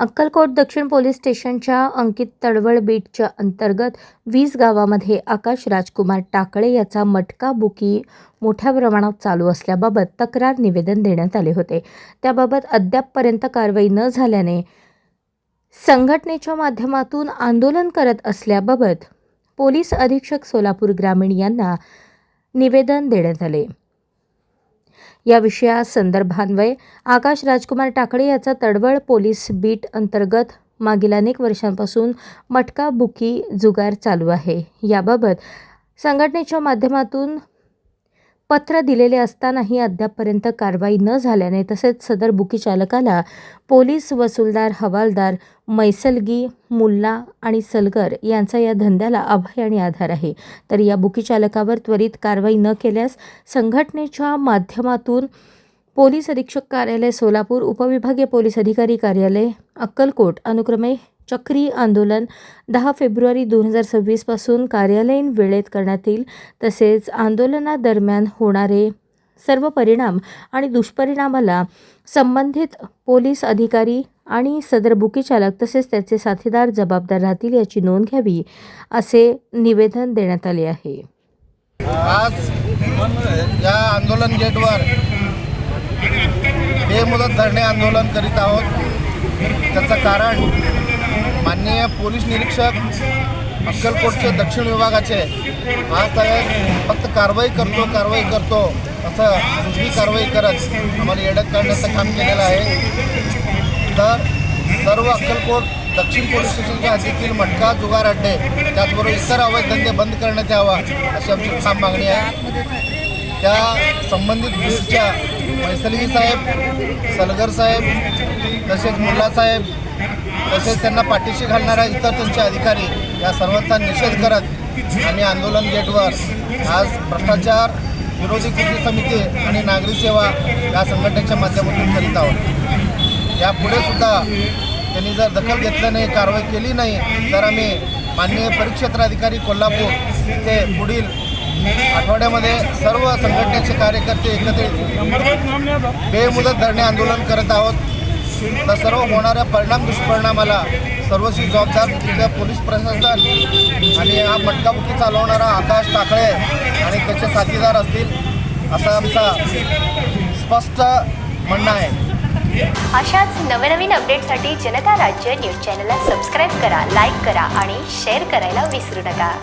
अक्कलकोट दक्षिण पोलीस स्टेशनच्या अंकित तडवळ बीटच्या अंतर्गत वीस गावामध्ये आकाश राजकुमार टाकळे याचा मटका बुकी मोठ्या प्रमाणात चालू असल्याबाबत तक्रार निवेदन देण्यात आले होते. त्याबाबत अद्यापपर्यंत कारवाई न झाल्याने संघटनेच्या माध्यमातून आंदोलन करत असल्याबाबत पोलीस अधीक्षक सोलापूर ग्रामीण यांना निवेदन देण्यात आले. या विषया संदर्भान्वये आकाश राजकुमार टाकळे याचा तडवळ पोलीस बीट अंतर्गत मागील अनेक वर्षांपासून मटका बुकी जुगार चालू आहे. याबाबत संघटनेच्या माध्यमातून पत्र दिलेले असतानाही अद्यापपर्यंत कारवाई न झाल्याने तसेच सदर बुकी चालकाला पोलीस वसूलदार हवालदार मैसलगी मुल्ला आणि सलगर यांचा या धंद्याला अभय आणि आधार आहे. तर या बुकी चालकावर त्वरित कारवाई न केल्यास संघटनेच्या माध्यमातून पोलीस अधीक्षक कार्यालय सोलापूर उपविभागीय पोलीस अधिकारी कार्यालय अक्कलकोट. अनुक्रमे चक्री आंदोलन दहा फेब्रुवारी दोन हजार सव्वीसपासून कार्यालयीन वेळेत करण्यात येईल. तसेच आंदोलनादरम्यान होणारे सर्व परिणाम आणि दुष्परिणामाला संबंधित पोलीस अधिकारी आणि सदर बुकीचालक तसेच त्याचे साथीदार जबाबदार राहतील याची नोंद घ्यावी असे निवेदन देण्यात आले आहे. आज या आंदोलन गेटवर बेमुदत धरणे आंदोलन करीत आहोत. त्याचं कारण माननीय पोलीस निरीक्षक अक्कलकोटचे दक्षिण विभागाचे. आज साहेब फक्त कारवाई करतो कारवाई करतो असं दुसरी कारवाई करत आम्हाला येडक काढण्याचं काम केलेलं आहे. तर सर्व अक्कलकोट दक्षिण पोलीस स्टेशनच्या हद्दीतील मटका जुगार अड्डे त्याचबरोबर इतर अवैध धंदे बंद करण्यात यावा अशी आमची ठाम मागणी आहे. त्या संबंधित बीडच्या सलगी साहेब सलगर साहेब तसेच मुल्ला साहेब तसेच त्यांना पाठीशी घालणाऱ्या इतर त्यांचे अधिकारी या सर्वांचा निषेध करत आम्ही आंदोलन गेटवर आज भ्रष्टाचार विरोधी कृती समिती आणि नागरी सेवा या संघटनेच्या माध्यमातून करीत आहोत. यापुढे सुद्धा त्यांनी जर दखल घेतलं नाही कारवाई केली नाही तर आम्ही माननीय परिक्षेत्र अधिकारी कोल्हापूर इथे पुढील आठवड्यामध्ये सर्व संघटनेचे कार्यकर्ते एकत्रित बेमुदत धरणे आंदोलन करत आहोत. तर सर्व होणाऱ्या परिणाम दुष्परिणामाला सर्वस्वी जबाबदार तिथल्या पोलीस प्रशासन आणि हा मटकाबुकी चालवणारा आकाश टाकळे आणि त्याचे साथीदार असतील असा आमचा स्पष्ट म्हणणं आहे. अशाच नवनवीन अपडेटसाठी जनता राज्य न्यूज चॅनलला सबस्क्राईब करा लाईक करा आणि शेअर करायला विसरू नका.